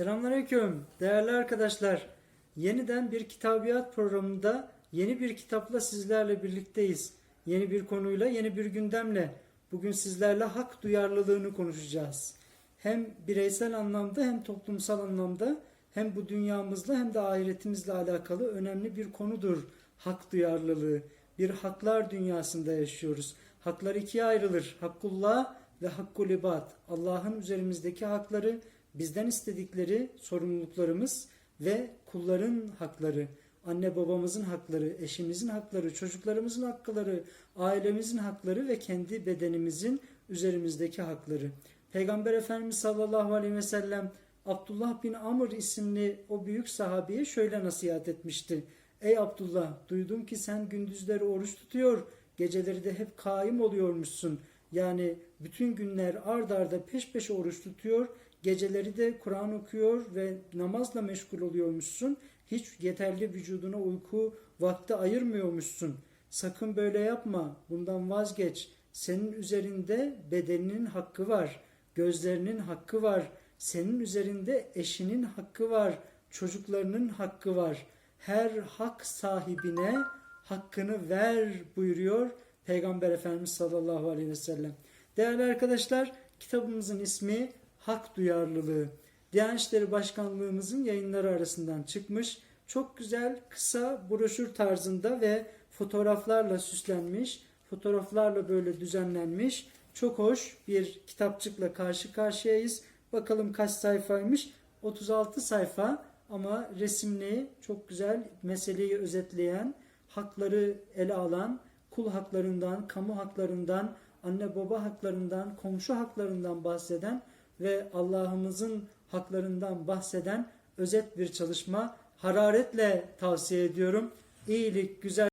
Selamünaleyküm değerli arkadaşlar. Yeniden bir kitabiyat programında yeni bir kitapla sizlerle birlikteyiz. Yeni bir konuyla, yeni bir gündemle. Bugün sizlerle hak duyarlılığını konuşacağız. Hem bireysel anlamda hem toplumsal anlamda hem bu dünyamızla hem de ahiretimizle alakalı önemli bir konudur hak duyarlılığı. Bir haklar dünyasında yaşıyoruz. Haklar ikiye ayrılır. Hakkullah ve hakkul ibad. Allah'ın üzerimizdeki hakları, bizden istedikleri sorumluluklarımız ve kulların hakları, anne babamızın hakları, eşimizin hakları, çocuklarımızın hakları, ailemizin hakları ve kendi bedenimizin üzerimizdeki hakları. Peygamber Efendimiz sallallahu aleyhi ve sellem Abdullah bin Amr isimli o büyük sahabeye şöyle nasihat etmişti. Ey Abdullah duydum ki sen gündüzleri oruç tutuyor, geceleri de hep kaim oluyormuşsun. Yani bütün günler ard arda peş peşe oruç tutuyor, geceleri de Kur'an okuyor ve namazla meşgul oluyormuşsun. Hiç yeterli vücuduna uyku vakti ayırmıyormuşsun. Sakın böyle yapma, bundan vazgeç. Senin üzerinde bedeninin hakkı var, gözlerinin hakkı var, senin üzerinde eşinin hakkı var, çocuklarının hakkı var. Her hak sahibine hakkını ver buyuruyor Peygamber Efendimiz sallallahu aleyhi ve sellem. Değerli arkadaşlar kitabımızın ismi Hak Duyarlılığı. Diyanet İşleri Başkanlığımızın yayınları arasından çıkmış. Çok güzel kısa broşür tarzında ve fotoğraflarla süslenmiş, fotoğraflarla böyle düzenlenmiş. Çok hoş bir kitapçıkla karşı karşıyayız. Bakalım kaç sayfaymış? 36 sayfa ama resimli, çok güzel meseleyi özetleyen, hakları ele alan, kul haklarından, kamu haklarından, anne baba haklarından, komşu haklarından bahseden ve Allah'ımızın haklarından bahseden özet bir çalışma hararetle tavsiye ediyorum. İyilik, güzel